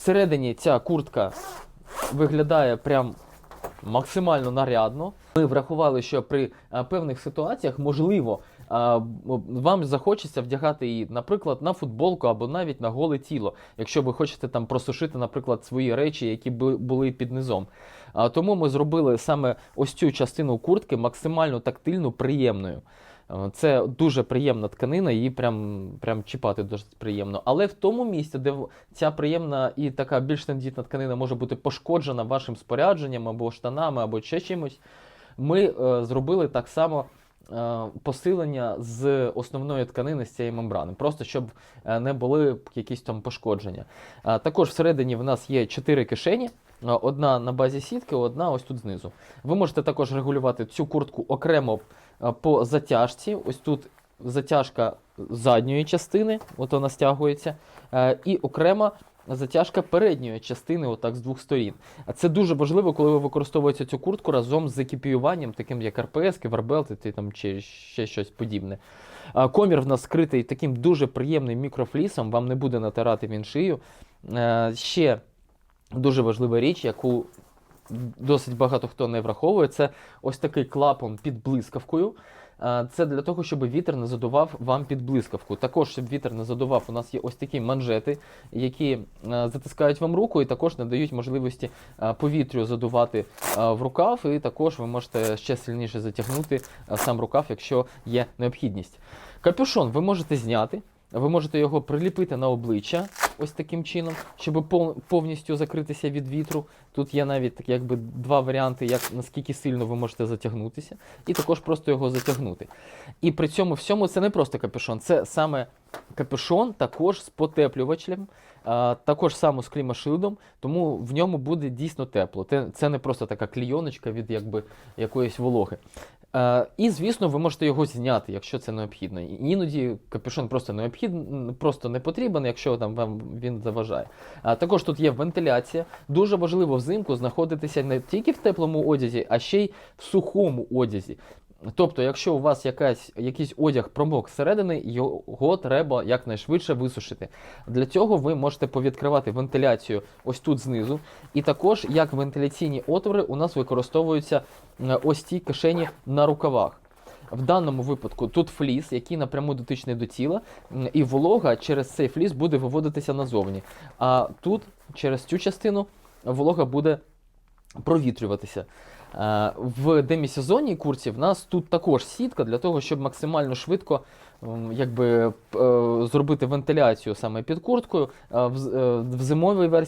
Всередині ця куртка виглядає прям максимально нарядно. Ми врахували, що при е, певних ситуаціях можливо е, вам захочеться вдягати її, наприклад, на футболку або навіть на голе тіло, якщо ви хочете там просушити, наприклад, свої речі, які бу- були під низом. Тому ми зробили саме ось цю частину куртки максимально тактильно приємною. Е, Це дуже приємна тканина, її прям, прям чіпати дуже приємно. Але в тому місці, де ця приємна і така більш тендітна тканина може бути пошкоджена вашим спорядженням або штанами, або ще чимось, ми е, зробили так само. е, Посилення з основної тканини з цієї мембрани, просто щоб е, не були якісь там пошкодження. Також всередині в нас є чотири кишені, одна на базі сітки, одна ось тут знизу. Ви можете також регулювати цю куртку окремо по затяжці. Ось тут затяжка задньої частини, от вона стягується, і окрема затяжка передньої частини, отак з двох сторін. Це дуже важливо, коли ви використовуєте цю куртку разом з екіпіюванням, таким як РПС, кевербелти там, чи ще щось подібне. Комір в нас скритий таким дуже приємним мікрофлісом, вам не буде натирати він шию. Ще дуже важлива річ, яку досить багато хто не враховує, це ось такий клапан під блискавкою. Е, Це для того, щоб вітер не задував вам під блискавку. Також, щоб вітер не задував, у нас є ось такі манжети, які е, затискають вам руку і також надають можливості е, повітрю задувати в рукав, і також ви можете ще сильніше затягнути сам рукав, якщо є необхідність. Капюшон ви можете зняти. Ви можете його приліпити на обличчя ось таким чином, щоб повністю закритися від вітру. Тут є навіть так, якби два варіанти, як наскільки сильно ви можете затягнутися, і також просто його затягнути. І при цьому всьому це не просто капюшон, це саме капюшон також з потеплювачем, також само з клімашилдом, тому в ньому буде дійсно тепло. Це не просто така клійоночка від якби, якоїсь вологи. І, звісно, ви можете його зняти, якщо це необхідно. Іноді капюшон просто необхідний, просто не потрібен, якщо там вам він заважає. А також тут є вентиляція. Дуже важливо взимку знаходитися не тільки в теплому одязі, а ще й в сухому одязі. Тобто, якщо у вас якась, якийсь одяг промок зсередини, його треба якнайшвидше висушити. Для цього ви можете повідкривати вентиляцію ось тут знизу. І також, як вентиляційні отвори, у нас використовуються е, ось ці кишені на рукавах. В даному випадку тут фліс, який напряму дотичний до тіла, і волога через цей фліс буде виводитися назовні. А тут, через цю частину, волога буде провітрюватися. Е, В демісезонній курці в нас тут також сітка для того, щоб максимально швидко якби, е, зробити вентиляцію саме під курткою. Е, в зимовій версії.